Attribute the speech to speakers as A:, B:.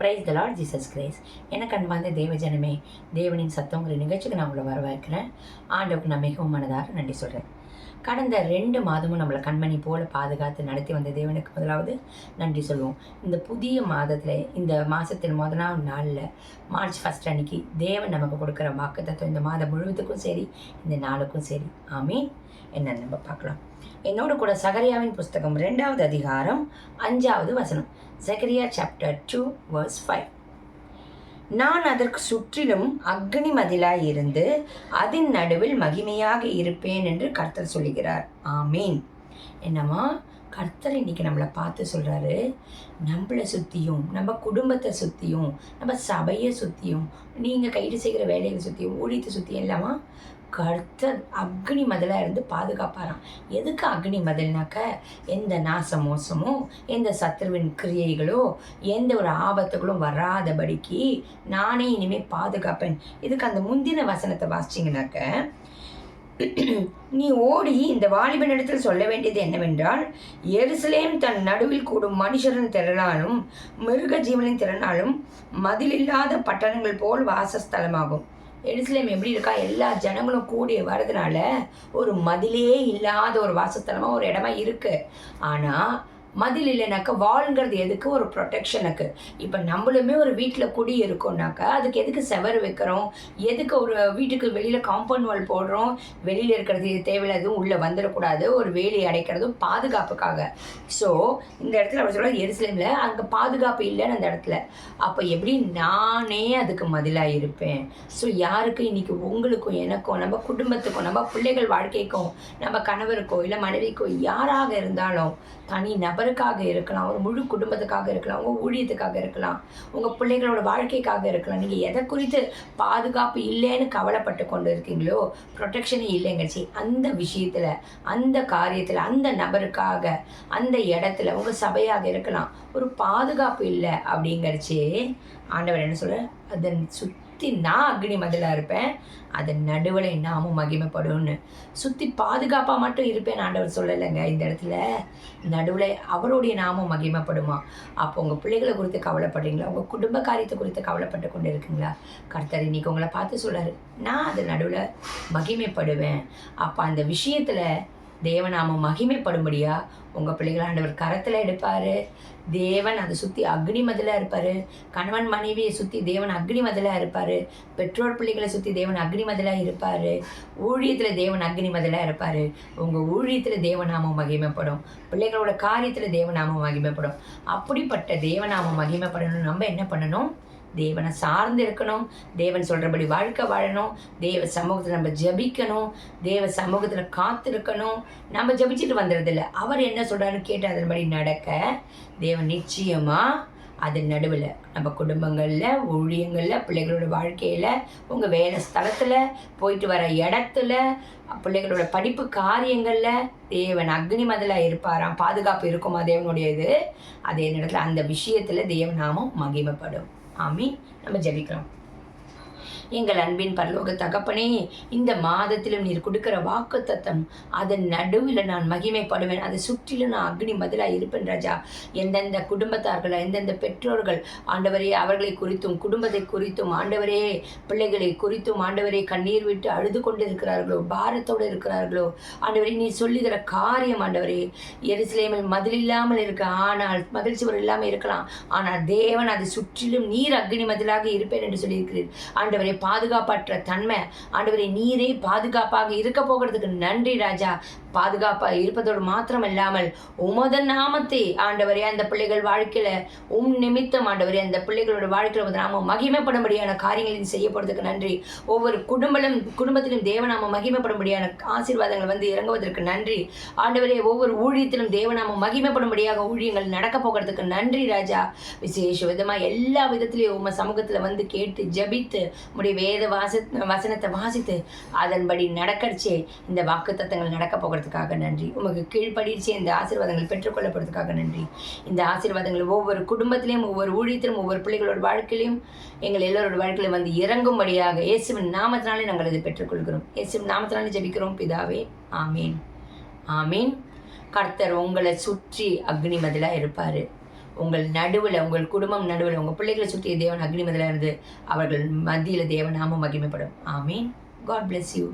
A: Praise the Lord Jesus grace எனக்கு அன்பார்ந்த தேவஜனமே தேவனின் சத்தங்கிற நிகழ்ச்சிக்கு நான் உங்களை வரவேற்கிறேன். ஆண்டவுக்கு நான் மிகவும் மனதார நன்றி சொல்கிறேன் கடந்த ரெண்டு மாதமும் நம்மளை கண்மணி போல பாதுகாத்து நடத்தி வந்த தேவனுக்கு முதலாவது நன்றி சொல்லுவோம். இந்த புதிய மாதத்தில் இந்த மாதத்தின் முதலாம் நாளில் மார்ச் ஃபஸ்ட் அன்னைக்கு தேவன் நமக்கு கொடுக்குற வாக்கு தத்துவம் இந்த மாதம் முழுவதுக்கும் சரி இந்த நாளுக்கும் சரி. ஆமீன். என்ன நம்ம பார்க்கலாம். என்னோட கூட சகரியாவின் புஸ்தகம் ரெண்டாவது அதிகாரம் அஞ்சாவது வசனம். Zechariah chapter two verse five நான் அதற்கு சுற்றிலும் அக்னி மதிலாய் இருந்து அதன் நடுவில் மகிமையாக இருப்பேன் என்று கர்த்தர் சொல்லுகிறார். ஆமீன். என்னம்மா? கர்த்தர் இன்னைக்கு நம்மளை பார்த்து சொல்கிறாரு நம்மளை சுற்றியும் நம்ம குடும்பத்தை சுற்றியும் நம்ம சபையை சுற்றியும் நீங்கள் கைது செய்கிற வேலையை சுற்றியும் ஊழியத்தை சுற்றியும் இல்லாமல் கர்த்தர் அக்னி மதிலாக இருந்து பாதுகாப்பாராம். எதுக்கு அக்னி மதில்னாக்க எந்த நாச மோசமோ எந்த சத்துருவின் கிரியைகளோ எந்த ஒரு ஆபத்துகளும் வராதபடிக்கு நானே இனிமேல் பாதுகாப்பேன். இதுக்கு அந்த முந்தின வசனத்தை வாசிச்சிங்கனாக்க நீ ஓடி இந்த வாலிபனிடத்தில் சொல்ல வேண்டியது என்னவென்றால் எருசலேம் தன் நடுவில் கூடும் மனுஷரின் திறனாலும் மிருக ஜீவனின் திறனாலும் மதிலில்லாத பட்டணங்கள் போல் வாசஸ்தலமாகும். எருசலேம் எப்படி இருக்கா? எல்லா ஜனங்களும் கூடி வரதுனால ஒரு மதிலே இல்லாத ஒரு வாசத்தனமாக ஒரு இடமா இருக்கு. ஆனால் மதில் இல்லைனாக்கா வால்ங்கிறது எதுக்கு? ஒரு ப்ரொடெக்ஷனுக்கு இப்போ நம்மளுமே ஒரு வீட்டில் குடி இருக்கோம்னாக்கா அதுக்கு எதுக்கு செவர் வைக்கிறோம்? எதுக்கு ஒரு வீட்டுக்கு வெளியில் காம்பவுண்ட் வால் போடுறோம்? வெளியில் இருக்கிறது தேவையில்லாததும் உள்ளே வந்துடக்கூடாது. ஒரு வேலி அடைக்கிறதும் பாதுகாப்புக்காக. ஸோ இந்த இடத்துல அவர் சொல்ல எருசலேமில் அங்கே பாதுகாப்பு இல்லைன்னு அந்த இடத்துல. அப்போ எப்படி நானே அதுக்கு மதிலாக இருப்பேன்? ஸோ யாருக்கு? இன்றைக்கி உங்களுக்கும் எனக்கும் நம்ம குடும்பத்துக்கும் நம்ம பிள்ளைகள் வாழ்க்கைக்கும் நம்ம கணவருக்கோ இல்லை மனைவிக்கோ யாராக இருந்தாலும் தனி நபருக்காக இருக்கலாம் ஒரு முழு குடும்பத்துக்காக இருக்கலாம் உங்கள் ஊழியத்துக்காக இருக்கலாம் உங்கள் பிள்ளைகளோட வாழ்க்கைக்காக இருக்கலாம். நீங்கள் எதை குறித்து பாதுகாப்பு இல்லைன்னு கவலைப்பட்டு கொண்டு இருக்கீங்களோ ப்ரொடெக்ஷனே இல்லைங்கச்சி அந்த விஷயத்தில் அந்த காரியத்தில் அந்த நபருக்காக அந்த இடத்துல உங்கள் சபையாக இருக்கலாம். ஒரு பாதுகாப்பு இல்லை அப்படிங்கிறச்சி ஆண்டவர் என்ன சொல்ற அதன் சுற்றி சுற்றி நான் அக்னி மதிலாக இருப்பேன். அதன் நடுவில் நாமும் மகிமைப்படும்னு. சுற்றி பாதுகாப்பாக மட்டும் இருப்பேன் ஆண்டவர் சொல்லலைங்க. இந்த இடத்துல நடுவில் அவருடைய நாமும் மகிமைப்படுமா? அப்போ உங்கள் பிள்ளைகளை குறித்து கவலைப்படுறீங்களா? உங்கள் குடும்ப காரியத்தை குறித்து கவலைப்பட்டு கொண்டு இருக்குங்களா கர்த்தர் இன்னைக்கு உங்களை பார்த்து சொல்கிறாரு நான் அது நடுவில் மகிமைப்படுவேன். அப்போ அந்த விஷயத்தில் தேவநாமம் மகிமைப்படும்படியா உங்கள் பிள்ளைகள் ஆண்டவர் கரத்தில் எடுப்பார். தேவன் அதை சுற்றி அக்னி மதிலாக இருப்பார். கணவன் மனைவியை சுற்றி தேவன் அக்னி மதிலாக இருப்பார். பெற்றோர் பிள்ளைகளை சுற்றி தேவன் அக்னி மதிலாக இருப்பார். ஊழியத்தில் தேவன் அக்னி மதிலாக இருப்பார். உங்கள் ஊழியத்தில் தேவநாமம் மகிமைப்படும். பிள்ளைகளோட காரியத்தில் தேவநாமம் மகிமைப்படும். அப்படிப்பட்ட தேவநாமம் மகிமைப்படணும் நம்ம என்ன பண்ணணும்? தேவனை சார்ந்து இருக்கணும். தேவன் சொல்கிறபடி வாழ்க்கை வாழணும். தேவ சமூகத்தில் நம்ம ஜபிக்கணும். தேவ சமூகத்தில் காத்திருக்கணும். நம்ம ஜபிச்சுட்டு வந்துடுறதில்ல அவர் என்ன சொல்கிறாருன்னு கேட்டு அதன்படி நடக்க தேவன் நிச்சயமாக அது நடுவில் நம்ம குடும்பங்களில் ஊழியங்களில் பிள்ளைகளோட வாழ்க்கையில் உங்கள் வேலை ஸ்தலத்தில் போயிட்டு வர இடத்துல பிள்ளைகளோட படிப்பு காரியங்களில் தேவன் அக்னி மதலாக இருப்பாராம். பாதுகாப்பு இருக்குமா தேவனுடைய இது அதே நேரத்தில் அந்த விஷயத்தில் தேவநாமம் மகிமைப்படும். ஆமீன். நம்ம ஜெபிக்கலாம். எங்கள் அன்பின் பரலோக தகப்பனே இந்த மாதத்திலும் நீர் கொடுக்கிற வாக்கு தத்தம் அதன் நடுவில் நான் மகிமைப்படுவேன். அதை சுற்றிலும் நான் அக்னி மதிலாக இருப்பேன் ராஜா. எந்தெந்த குடும்பத்தார்கள் எந்தெந்த பெற்றோர்கள் ஆண்டவரே அவர்களை குறித்தும் குடும்பத்தை குறித்தும் ஆண்டவரே பிள்ளைகளை குறித்தும் ஆண்டவரே கண்ணீர் விட்டு அழுது கொண்டு இருக்கிறார்களோ பாரத்தோடு இருக்கிறார்களோ ஆண்டவரே நீ சொல்லுகிற காரியம் ஆண்டவரே எருசலேமில் மதில் இல்லாமல் இருக்க ஆனால் மதில் சுவர் இல்லாமல் இருக்கலாம். ஆனால் தேவன் அதை சுற்றிலும் நீர் அக்னி மதிலாக இருப்பேன் என்று சொல்லியிருக்கிறீர். ஆண்டவர் பாதுகாப்பற்ற தன்மை. ஆண்டவரே நீரே பாதுகாப்பாக இருக்க போகிறதுக்கு நன்றி ராஜா. பாதுகாப்பாக இருப்பதோடு மாத்திரம் இல்லாமல் உமத நாமத்தை ஆண்டவரே அந்த பிள்ளைகள் வாழ்க்கையில் உம் நிமித்தம் ஆண்டவரே அந்த பிள்ளைகளோட வாழ்க்கையில் உமது நாமம் மகிமைப்படும்படியான காரியங்களில் செய்யப்படுவதற்கு நன்றி. ஒவ்வொரு குடும்பமும் குடும்பத்திலும் தேவநாமம் மகிமைப்படும்படியான ஆசீர்வாதங்கள் வந்து இறங்குவதற்கு நன்றி. ஆண்டவரே ஒவ்வொரு ஊழியத்திலும் தேவநாமம் மகிமைப்படும்படியாக ஊழியங்கள் நடக்க போகிறதுக்கு நன்றி ராஜா. விசேஷ விதமாக எல்லா விதத்திலையும் உம சமூகத்தில் வந்து கேட்டு ஜபித்து உடைய வேத வாச வசனத்தை வாசித்து அதன்படி நடக்கடிச்சே இந்த வாக்கு தத்தங்கள் நடக்க போகிறதுக்காக நன்றி. உமக்கு கீழ்ப்படிச்சு இந்த ஆசீர்வாதங்கள் பெற்றுக்கொள்ளப்படுறதுக்காக நன்றி. இந்த ஆசீர்வாதங்கள் ஒவ்வொரு குடும்பத்திலையும் ஒவ்வொரு ஊழியத்திலும் ஒவ்வொரு பிள்ளைகளோட வாழ்க்கையிலையும் எங்கள் எல்லோரோட வாழ்க்கையில வந்து இறங்கும்படியாக இயேசுவின் நாமத்தினாலே நாங்கள் இதை பெற்றுக்கொள்கிறோம். இயேசுவின் நாமத்தினாலே ஜபிக்கிறோம். பிதாவே ஆமீன். ஆமீன். கர்த்தர் உங்களை சுற்றி அக்னி மதிலாக இருப்பார். உங்கள் நடுவில் உங்கள் குடும்பம் நடுவில் உங்கள் பிள்ளைகளை சுற்றி தேவன் அக்னி மதிலாக இருந்து அவர்கள் மத்தியில் தேவன் நாமும் மகிமைப்படும். ஆமீன். God bless you